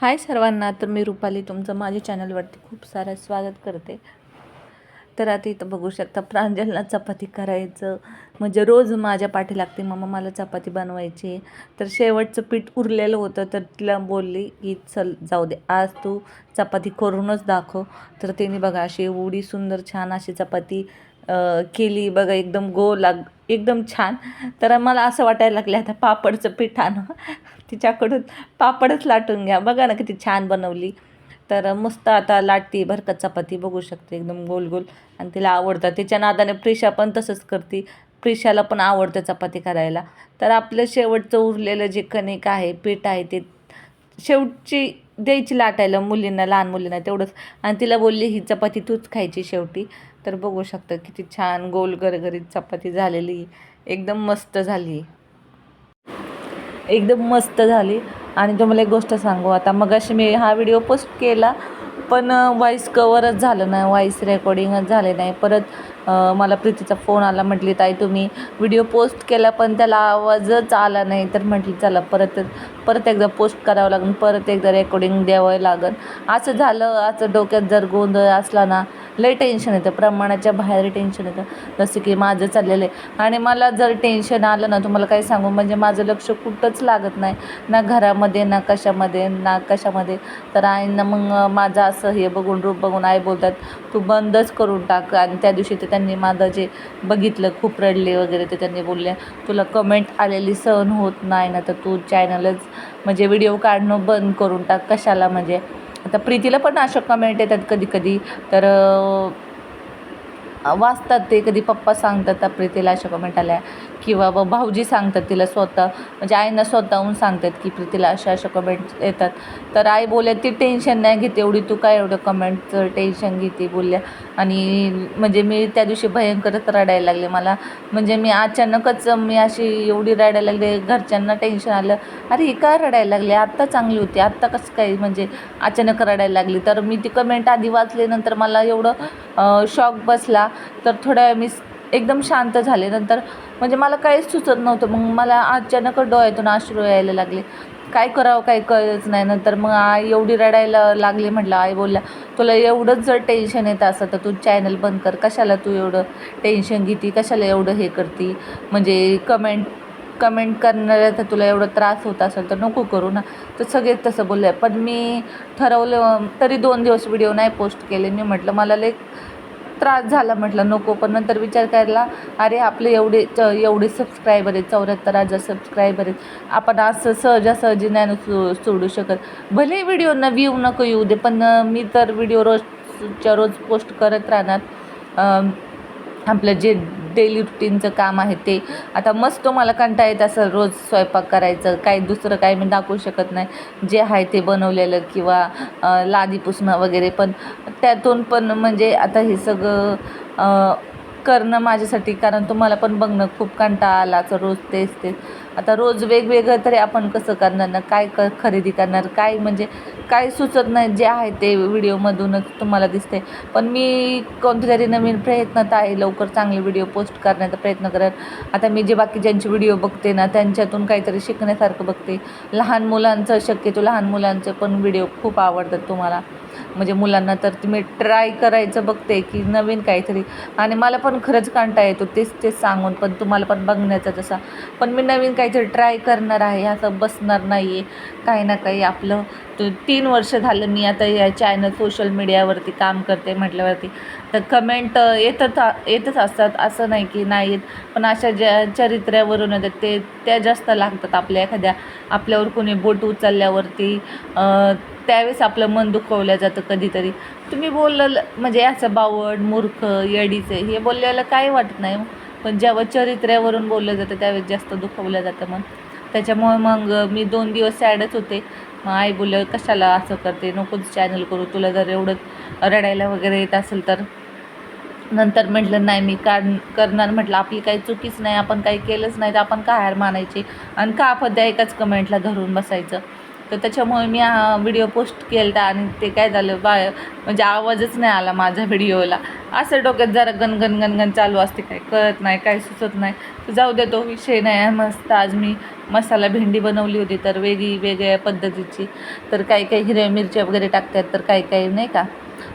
हाय सर्वांना तर मी रुपाली तुमचं माझ्या चॅनलवरती खूप सारं स्वागत करते. तर आता इथं बघू शकता प्रांजलला चपाती करायचं. म्हणजे रोज माझ्या पाठी लागते मम्मा मला चपाती बनवायची. तर शेवटचं पीठ उरलेलं होतं तर तिला बोलली की चल जाऊ दे आज तू चपाती करूनच दाखव. तर तिने बघा अशी एवढी सुंदर छान अशी चपाती केली. बघा एकदम गो लाग एकदम छान. तर मला असं वाटायला लागले आता पापडचं पीठ आणू. तिच्याकडून पापडच लाटून घ्या. बघा ना किती छान बनवली. तर मस्त आता लाटती बरं का चपाती. बघू शकते एकदम गोल गोल. आणि तिला आवडतं. तिच्या नादाने प्रिशा पण तसंच करते. प्रिशाला पण आवडतं चपाती करायला. तर आपलं शेवटचं उरलेलं जे कणिक आहे पीठ आहे ते शेवटची द्यायची लाटायला मुलींना लहान मुलींना तेवढंच. आणि तिला बोलली ही चपाती तूच खायची शेवटी. तर बघू शकतं किती छान गोल गरगरीत चपाती झालेली. एकदम मस्त झाली. एकदम मस्त झाली. आणि तुम्हाला एक गोष्ट सांगू आता मगाशी मी हा व्हिडिओ पोस्ट केला पण व्हॉईस कवरच झालं नाही व्हॉईस रेकॉर्डिंगच झाले नाही. परत मला प्रीतीचा फोन आला म्हटली ताई तुम्ही व्हिडिओ पोस्ट केला पण त्याला आवाजच आला नाही. तर म्हटली चला परत परत एकदा पोस्ट करावं लागेल परत एकदा रेकॉर्डिंग द्यावं लागेल. असं झालं असं डोक्यात जर गोंधळ असला ना लय टेन्शन येतं. प्रमाणाच्या बाहेर टेन्शन येतं. जसं की माझं चाललेलं आहे. आणि मला जर टेन्शन आलं ना तुम्हाला काही सांगू? म्हणजे माझं लक्ष कुठंच लागत नाही. ना घरामध्ये ना कशामध्ये ना कशामध्ये. तर आईंना मग माझं असं हे बघून रूप बघून आई बोलतात तू बंदच करून टाक. आणि त्या दिवशी ते त्यांनी माझं जे बघितलं खूप रडले वगैरे ते त्यांनी बोलले तुला कमेंट आलेली सहन होत नाही ना तर तू चॅनलच म्हणजे व्हिडिओ काढणं बंद करून टाक. कशाला म्हणजे? आता प्रीतीला पण अशा कमेंट येतात कधी कधी तर वाचतात ते. कधी पप्पा सांगतात त्या प्रीतीला अशा कमेंट आल्या. किंवा ब भाऊजी सांगतात तिला स्वतः. म्हणजे आईनं स्वतःहून सांगतात की प्रीतीला अशा अशा कमेंट येतात. तर आई बोलल्या ती टेन्शन नाही घेते एवढी तू काय एवढं कमेंटचं टेन्शन घेते? बोलल्या. आणि म्हणजे मी त्या दिवशी भयंकरच रडायला लागले. मला म्हणजे मी अचानकच मी अशी एवढी रडायला लागले. घरच्यांना टेन्शन आलं. अरे ही का रडायला लागली? आत्ता चांगली होती. आत्ता कसं काय म्हणजे अचानक रडायला लागली? तर मी ती कमेंट आधी वाचले नंतर मला एवढं शॉक बसला. तर थोड्या मी एकदम शांत झाले. नंतर म्हणजे मला काहीच सुचत नव्हतं. मग मला अचानक डोळ्यातून अश्रू यायला लागले. काय करावं? काय कळच नाही. नंतर मग आई एवढी रडायला लागली म्हटलं. आई बोलल्या तुला एवढंच जर टेन्शन येतं असं तर तू चॅनल बंद कर. कशाला तू एवढं टेन्शन घेते? कशाला एवढं हे करती? म्हणजे कमेंट कमेंट करणाऱ्या तर तुला एवढा त्रास होत असेल तर नको करू ना. तर सगळेच तसं बोलले. पण मी ठरवलं तरी दोन दिवस व्हिडिओ नाही पोस्ट केले. मी म्हटलं मला लई त्रास झाला म्हटलं नको. पण नंतर विचार करायला अरे आपले एवढे च एवढे सबस्क्रायबर आहेत चौऱ्याहत्तर हजार सबस्क्रायबर आहेत. आपण असं सहजासहजी नाही सो सोडू शकत. भले व्हिडिओना व्ह्यू नको येऊ दे पण मी तर व्हिडिओ रोजच्या रोज पोस्ट करत राहणार. आपलं जे डेली रुटीनचं काम आहे ते. आता मस्त मला कंटाळा येत असं रोज स्वयंपाक करायचं काही दुसरं काही मी दाखवू शकत नाही. जे आहे ते बनवलेलं किंवा लादी पुसणं वगैरे. पण त्यातून पण म्हणजे आता हे सगळं करणं माझ्यासाठी कारण तुम्हाला पण बघणं खूप कंटाळा आला रोज तेच तेच. आता रोज वेगवेगळं तरी आपण कसं करणार ना? काय क खरेदी करणार? काय म्हणजे काय सुचत नाही जे आहे ते व्हिडिओमधूनच तुम्हाला दिसते पण मी कोणते तरी नवीन प्रयत्नात आहे लवकर चांगले व्हिडिओ पोस्ट करण्याचा प्रयत्न करेन आता मी जे बाकी ज्यांचे व्हिडिओ बघते ना त्यांच्यातून काहीतरी शिकण्यासारखं बघते. लहान मुलांचं शक्यतो लहान मुलांचे पण व्हिडिओ खूप आवडतात तुम्हाला. म्हणजे मुलांना तर मी ट्राय करायचं बघते की नवीन काहीतरी. आणि मला पण खरंच कांटा येतो तेच तेच सांगून पण तुम्हाला पण बघण्याचा जसा. पण मी नवीन काही काहीतरी ट्राय करणार आहे असं बसणार नाही आहे काही ना काही आपलं. तीन वर्ष झालं मी आता या चॅनल सोशल मीडियावरती काम करते म्हटल्यावरती. तर कमेंट येतच येतच असतात असं नाही की नाही येत. पण अशा ज्या चरित्र्यावरून येतात ते त्या जास्त लागतात आपल्या एखाद्या आपल्यावर कोणी बोट उचलल्यावरती. त्यावेळेस आपलं मन दुखवलं जातं कधीतरी. तुम्ही बोललं म्हणजे असं बावड मूर्ख येडीचे हे बोलल्याला काही वाटत नाही हो. पण जेव्हा चरित्र्यावरून बोललं जातं त्यावेळेस जास्त दुखवलं जातं मग त्याच्यामुळे मग मी दोन दिवस सॅडच होते. मग आई बोललं कशाला असं करते? नकोच चॅनल करू तुला जर एवढं रडायला वगैरे येत असेल तर. नंतर म्हटलं नाही मी काढ करणार. म्हटलं आपली काही चुकीच नाही आपण काही केलंच नाही तर आपण का हार मानायची? आणि का आपण त्या एकाच कमेंटला धरून बसायचं? तर त्याच्यामुळे मी हा व्हिडिओ पोस्ट केला आणि ते काय झालं बा म्हणजे आवाजच नाही आला माझ्या व्हिडिओला. असं डोक्यात जरा गणगण गणगण चालू असते काय कळत नाही काय सुचत नाही. तर जाऊ दे तो विषय नाही आहे मस्त. आज मी मसाला भेंडी बनवली होती तर वेगळी वेगळ्या पद्धतीची. तर काही काही हिरव्या मिरच्या वगैरे टाकतात तर काही काही नाही का?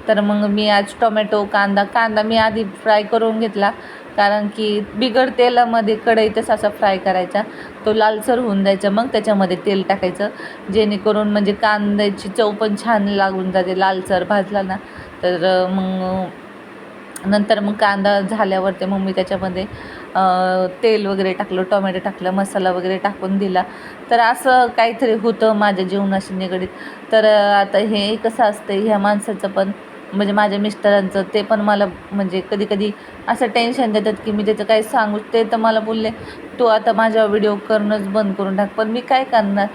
तर मग मी आज टोमॅटो कांदा कांदा मी आधी फ्राय करून घेतला. कारण की बिगड तेलामध्ये कढईतच असा फ्राय करायचा. तो लालसर होऊन द्यायचा मग त्याच्यामध्ये तेल टाकायचं. जेणेकरून म्हणजे कांद्याची चव पण छान लागून जाते लालसर भाजला ना. तर मग नंतर मग कांदा झाल्यावर ते मग मी त्याच्यामध्ये तेल वगैरे टाकलं टोमॅटो टाकलं मसाला वगैरे टाकून दिला. तर असं काहीतरी होतं माझ्या जीवनाशी निगडीत. तर आता हे कसं असतं ह्या माणसाचं पण म्हणजे माझ्या मिस्टरांचं ते पण मला म्हणजे कधी कधी असं टेन्शन देतात की मी त्याचं काही सांगू ते तर मला बोलले तू आता माझ्या व्हिडिओ करणंच बंद करून टाक. पण मी काय करणार?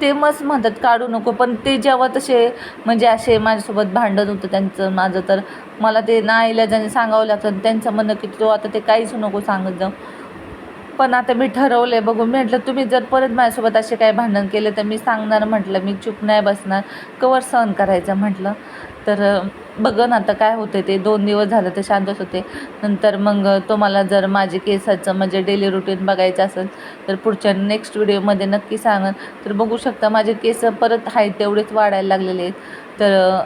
ते मस्त म्हणतात काढू नको. पण ते जेव्हा तसे म्हणजे असे माझ्यासोबत भांडत होतं त्यांचं माझं तर मला ते नाईलाजाने सांगावं लागतं त्यांचं म्हणणं की तू आता ते काहीच नको सांगत जाऊ. पण आता मी ठरवलं बघून म्हटलं तुम्ही जर परत माझ्यासोबत असे काय भांडण केले तर मी सांगणार म्हटलं मी चूप नाही बसणार कवर सहन करायचं म्हटलं. तर बघन आता काय होते ते. दोन दिवस झालं ते शांतच होते. नंतर मग तुम्हाला जर माझे केसाचं म्हणजे डेली रुटीन बघायचं असेल तर पुढच्या नेक्स्ट व्हिडिओमध्ये नक्की सांगन. तर बघू शकता माझे केस परत आहेत तेवढेच वाढायला लागलेले आहेत. तर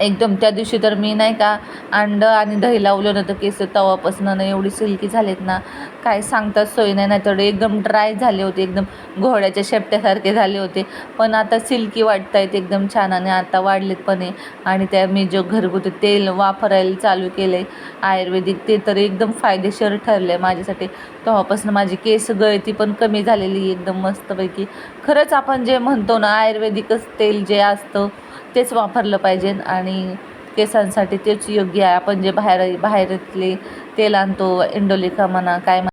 एकदम त्या दिवशी तर मी नाही का अंड आणि दही लावलं नव्हतं केस तवापासनं ना एवढी सिल्की झालेत ना. काय सांगतात सोय नाही तर एकदम ड्राय झाले होते एकदम घोड्याच्या शेपट्यासारखे झाले होते. पण आता सिल्की वाटत आहेत एकदम छान आणि आता वाढलेत पण आहे आणि त्या मी जो घरगुती तेल वापरायला चालू केलं आहे आयुर्वेदिक ते तर एकदम फायदेशीर ठरलं आहे माझ्यासाठी. तेव्हापासून माझी केस गळती पण कमी झालेली एकदम मस्तपैकी. खरंच आपण जे म्हणतो ना आयुर्वेदिकच तेल जे असतं तेच वापरलं पाहिजे. आणि केसांसाठी तेच योग्य आहे. आपण जे बाहेर बाहेरातले तेल आणतो इंडोलिका म्हणा काय